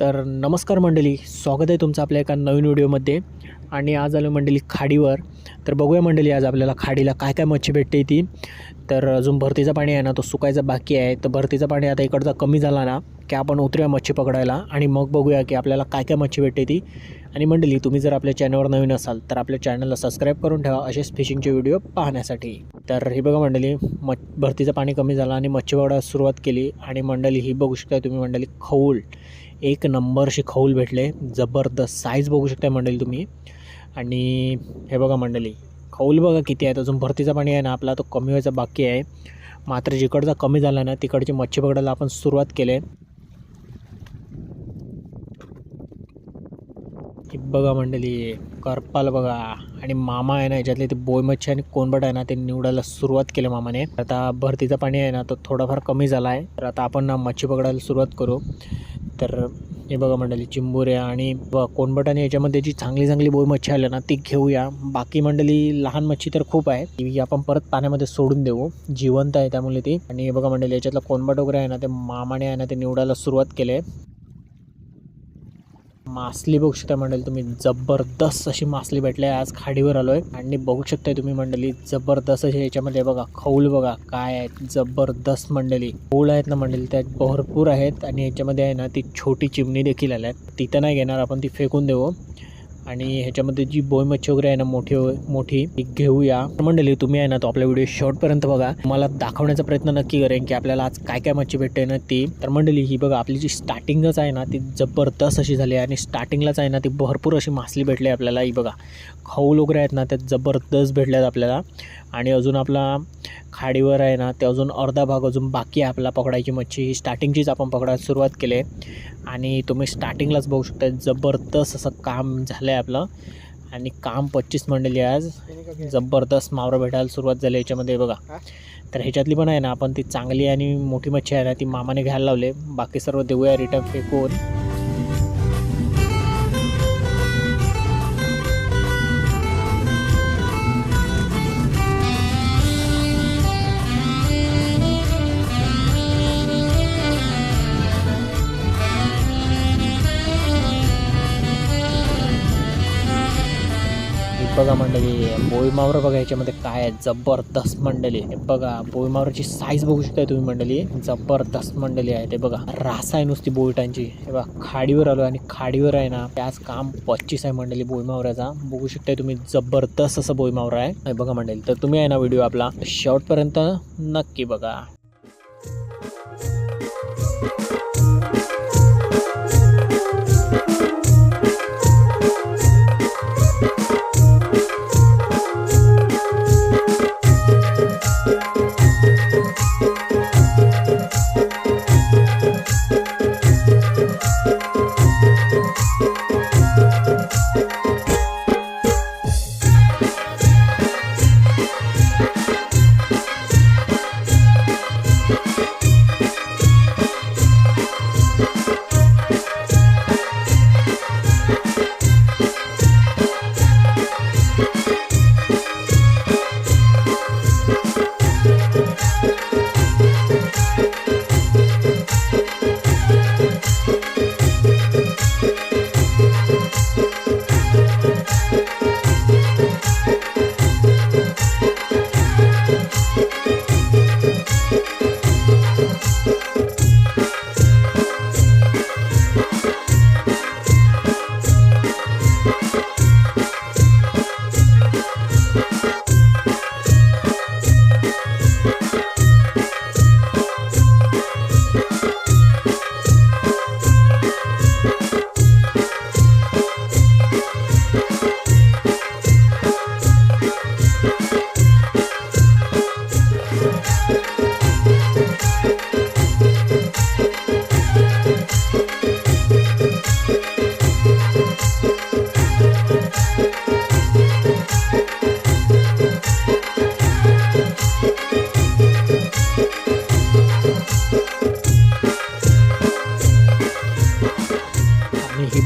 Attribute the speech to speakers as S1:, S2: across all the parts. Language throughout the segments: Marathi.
S1: तर नमस्कार मंडळी स्वागत आहे तुमचं आपल्या एका नवीन व्हिडिओमध्ये. आणि आज आलो मंडळी खाडीवर. तर बघूया मंडळी आज आपल्याला खाडीला काय काय मच्छी भेटते ती. तर अजून भरतीचं पाणी आहे ना तो सुकायचा बाकी आहे. तर भरतीचं पाणी आता इकडचा कमी झाला ना की आपण उतरूया मच्छी पकडायला. आणि मग बघूया की आपल्याला काय काय मच्छी भेटते ती. आणि मंडळी तुम्ही जर आपल्या चॅनलवर नवीन असाल तर आपल्या चॅनलला सबस्क्राईब करून ठेवा असेच फिशिंगचे व्हिडिओ पाहण्यासाठी. तर हे बघा मंडळी मच्छ भरतीचं पाणी कमी झालं आणि मच्छी पकडायला सुरुवात केली. आणि मंडळी ही बघू शकता तुम्ही मंडळी खऊल. एक नंबरशी खौल भेटले. जबरदस्त साईज बघू शकता मंडळी तुम्ही. आणि हे बघा मंडळी खौल बघा किती आहेत. अजून भरतीचा पाणी आहे ना आपला तो कमी व्हायचा बाकी आहे. मात्र जिकडचा कमी झाला ना तिकडची मच्छी पकडायला आपण सुरुवात केली आहे. की बघा मंडळी करपाल बघा आणि मामा आहे ना याच्यातले ते बोय मच्छी आणि कोणबट आहे ना ते निवडायला सुरुवात केली मामाने. आता भरतीचं पाणी आहे ना तो थोडाफार कमी झाला आहे तर आता आपण ना मच्छी पकडायला सुरुवात करू. तर हे बघा मंडळी चिंबुरे आणि ब कोणबट आणि याच्यामध्ये जी चांगली चांगली बोय मच्छी आल्या ना ती घेऊया. बाकी मंडळी लहान मच्छी तर खूप आहे. ती आपण परत पाण्यामध्ये सोडून देऊ. जिवंत आहे त्यामुळे ती. आणि हे बघा मंडळी याच्यातलं कोणबट वगैरे आहे ना ते मामाने आहे ना ते निवडायला सुरुवात केली आहे. मासली बघू शकता मंडळी तुम्ही जबरदस्त अशी मासली भेटली आहे. आज खाडीवर आलो आहे आणि बघू शकताय तुम्ही मंडळी जबरदस्त अशी याच्यामध्ये बघा खौल बघा काय आहेत जबरदस्त मंडळी. खौल आहेत ना मंडळी त्यात भरपूर आहेत. आणि याच्यामध्ये आहे ना ती छोटी चिमणी देखील आल्या आहेत तिथं नाही घेणार आपण ती फेकून देऊ. आणि ह्याच्यामध्ये जी बोय मच्छी वगैरे आहे ना मोठी मोठी ती घेऊया. मंडळी तुम्ही आहे ना तो आपला व्हिडिओ शेवटपर्यंत बघा. मला दाखवण्याचा प्रयत्न नक्की करेन की आपल्याला आज काय काय मच्छी भेटते ना ती. तर मंडळी ही बघा आपली जी स्टार्टिंगच आहे ना ती जबरदस्त अशी झाली आहे आणि स्टार्टिंगलाच आहे ना ती भरपूर अशी मासली भेटली आपल्याला. ही बघा खाऊ वगैरे आहेत ना त्यात जबरदस्त भेटल्यात आपल्याला. आणि अजून आपला खाडीवर आहे ना ते अजून अर्धा भाग अजून बाकी आहे आपला पकडायची मच्छी. ही स्टार्टिंगचीच आपण पकडायला सुरुवात केली आहे. आणि तुम्ही स्टार्टिंगलाच बघू शकता जबरदस्त असं काम झालं आहे आपलं. आणि काम पच्चीस मंडळी आज. जबरदस्त मावरं भेटायला सुरुवात झाली याच्यामध्ये बघा. तर ह्याच्यातली पण आहे ना आपण ती चांगली आणि मोठी मच्छी आहे ना ती मामाने घ्यायला लावले बाकी सर्व देऊया रिटर्न फेकून. बघा मंडळी बोईमावर बघा याच्यामध्ये काय आहे जबरदस्त मंडळी. हे बघा बोईमावरची साईज बघू शकताय तुम्ही मंडळी. जबरदस्त मंडळी आहे ते बघा. रास आहे नुसती बोईटांची हे बघा खाडीवर आलो आणि खाडीवर आहे ना त्याच काम पच्चीस आहे मंडळी बोईमावऱ्याचा बघू शकताय तुम्ही जबरदस्त असं बोईमावर आहे. बघा मंडळी तर तुम्ही आहे ना व्हिडिओ आपला शेवटपर्यंत नक्की बघा.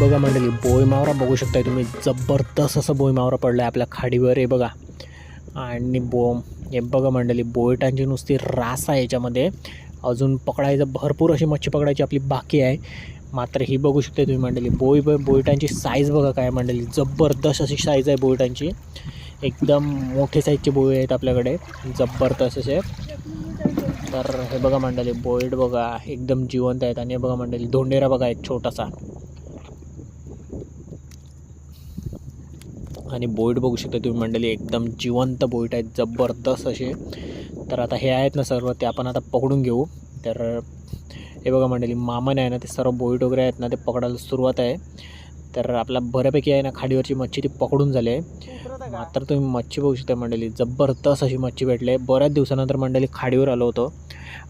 S1: बघा मंडळी बोईमावरा बघू शकताय तुम्ही. जबरदस्त असं बोईमावरा पडलं आहे आपल्या खाडीवर हे बघा. आणि बोम हे बघा मंडळी बोयटांची नुसती रास आहे याच्यामध्ये. अजून पकडायचं भरपूर अशी मच्छी पकडायची आपली बाकी आहे. मात्र ही बघू शकता तुम्ही मंडळी बोई ब बोईटांची साईज बघा काय मंडळी. जबरदस्त अशी साईज आहे बोईटांची. एकदम मोठे साईजचे बोई आहेत आपल्याकडे. जबरदस्त असे. तर हे बघा मंडळी बोईट बघा एकदम जिवंत आहेत. आणि हे बघा मंडळी धोंडेरा बघा एक छोटासा. आणि बोईट बघू शकता तुम्ही मंडळी एकदम जिवंत बोईट आहेत जबरदस्त असे. तर आता हे आहेत ना सर्व ते आपण आता पकडून घेऊ. तर हे बघा मंडळी मामन आहे ना ते सर्व बोईट वगैरे आहेत ना ते पकडायला सुरुवात आहे. तर आपला बऱ्यापैकी आहे ना खाडीवरची मच्छी ती पकडून झाली आहे. मात्र तुम्ही मच्छी बघू शकता मंडळी जबरदस्त अशी मच्छी भेटली आहे. बऱ्याच दिवसानंतर मंडळी खाडीवर आलो होतो.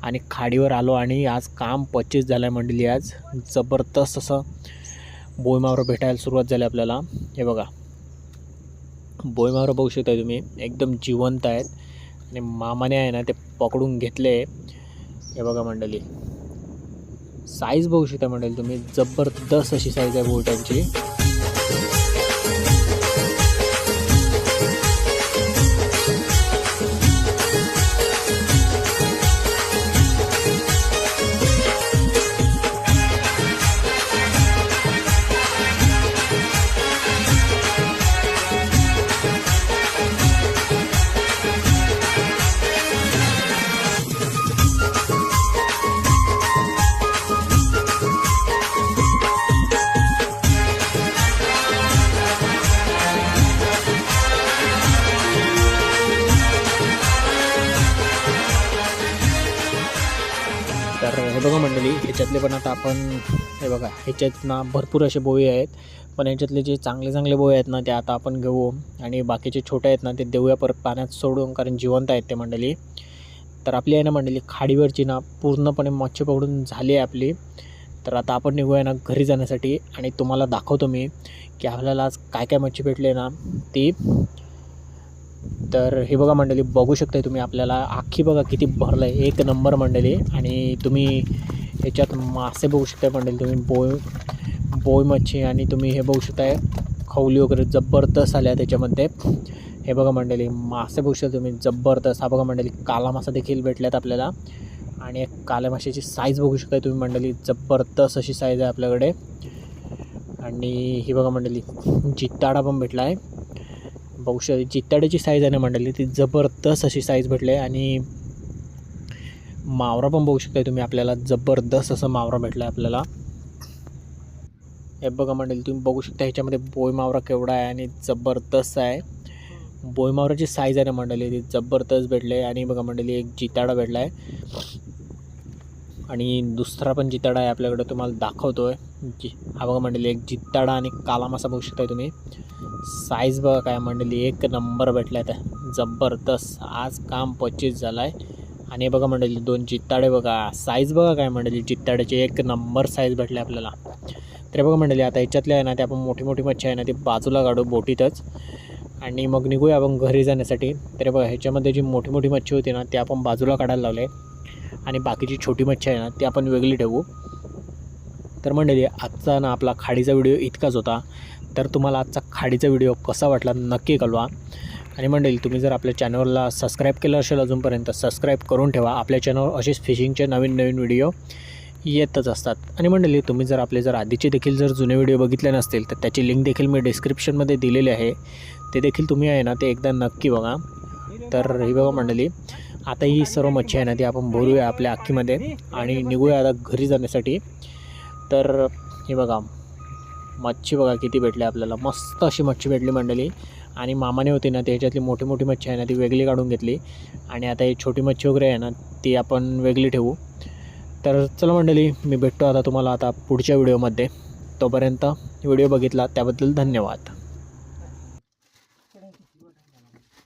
S1: आणि खाडीवर आलो आणि आज काम पच्चीस झालं आहे मंडळी आज. जबरदस्त असं बोईमावर भेटायला सुरुवात झाली आपल्याला. हे बघा. बोईमावर बघू शकता तुम्ही. एकदम जिवंत आहेत. आणि मामाने आहे ना ते पकडून घेतले. हे बघा मंडळी. साईज बघू शकता मंडळी तुम्ही. जबरदस्त अशी साईज आहे बोटांची. ह्याच्यातले पण आता आपण हे बघा ह्याच्यात ना भरपूर असे बोई आहेत. पण ह्याच्यातले जे चांगले चांगले बोई आहेत ना ते आता आपण घेऊ आणि बाकीचे छोटे आहेत ना ते देऊया परत पाण्यात सोडून कारण जिवंत आहेत ते मंडळी. तर आपली आहे ना मंडळी खाडीवरची ना पूर्णपणे मच्छी पकडून झाली आहे आपली. तर आता आपण निघूया ना घरी जाण्यासाठी आणि तुम्हाला दाखवतो मी की आपल्याला आज काय काय मच्छी भेटली ना ती. तर हे बघा मंडळी बघू शकता तुम्ही आपल्याला. आखी बघा किती भरलं आहे एक नंबर मंडळी. आणि तुम्ही मासे बघू शकता मंडळी तुम्ही बोय बोय मच्छी आणि तुम्ही हे बघू शकताय खवली वगैरे जबरदस्त आल्या त्याच्यामध्ये. हे बघा मंडळी मासे बघू शकता तुम्ही जबरदस्त. हा बघा मंडळी काला मासा देखील भेटल्यात आपल्याला. आणि एक काल्या माशाची साईज बघू शकता तुम्ही मंडळी जबरदस्त अशी साईज आहे आपल्याकडे. आणि ही बघा मंडळी जित्ताडा पण भेटला आहे बघू शकता जित्ताड्याची साईज आहे ना मंडळी ती जबरदस्त अशी साईज भेटली आहे. आणि मावरा पण बघू शकता तुम्ही आपल्याला जबरदस्त असं मावरा भेटला आहे आपल्याला. हे बघा मंडळी तुम्ही बघू शकता ह्याच्यामध्ये बोय मावरा केवढा आहे आणि जबरदस्त आहे. बोय मावराची साईज आहे ना मंडळी ती जबरदस्त भेटले आहे आणि बघा मंडळी एक जिताडा भेटला आहे आणि दुसरा पण जिताडा आहे आपल्याकडे तुम्हाला दाखवतो आहे जी हा बघा मंडळी एक जिताडा आणि काला मासा बघू शकताय तुम्ही. साईज बघा काय मंडळी एक नंबर भेटला आहे जबरदस्त आज काम पच्चीस झालं आहे आणि बघा मंडळी दोन जित्ताडे बघा. साईज बघा काय मंडळी जित्ताड्याचे एक नंबर साईज भेटले आपल्याला. तर बघा मंडळी आता ह्याच्यातल्या आहे ना ते आपण मोठी मोठी मच्छी आहे ना ती बाजूला काढू बोटीतच. आणि मग निघूया आपण घरी जाण्यासाठी. तर बघा ह्याच्यामध्ये जी मोठी मोठी मच्छी होती ना ती आपण बाजूला काढायला लावले. आणि बाकीची छोटी मच्छी आहे ना ती आपण वेगळी ठेवू. तर मंडळी आजचा ना आपला खाडीचा व्हिडिओ इतकाच होता. तर तुम्हाला आजचा खाडीचा व्हिडिओ कसा वाटला नक्की कळवा. आणि मंडळी तुम्ही जर आपल्या चॅनलला सबस्क्राईब केलं असेल अजूनपर्यंत सबस्क्राईब करून ठेवा. आपल्या चॅनलवर असेच फिशिंगचे नवीन नवीन व्हिडिओ येतच असतात. आणि मंडळी तुम्ही जर आपले जर आधीचे देखील जर जुने व्हिडिओ बघितले नसतील तर त्याची लिंक देखील मी डिस्क्रिप्शनमध्ये दिलेली आहे. ते देखील तुम्ही आहे ना ते एकदा नक्की बघा. तर ही बघा मंडळी आता ही सर्व मच्छी आहे ना ती आपण भरूया आपल्या अख्खीमध्ये आणि निघूया आता घरी जाण्यासाठी. तर हे बघा मच्छी बघा किती भेटली आपल्याला. मस्त अशी मच्छी भेटली मंडळी. आणि मामाने होती ना त्याच्यातली मोठी मोठी मच्छी आहे ना ती वेगळी काढून घेतली. आणि आता ही छोटी मच्छी वगैरे आहे ना ती आपण वेगळी ठेवू. तर चला मंडळी मी भेटतो आता तुम्हाला आता पुढच्या व्हिडिओमध्ये तोपर्यंत व्हिडिओ बघितला त्याबद्दल धन्यवाद.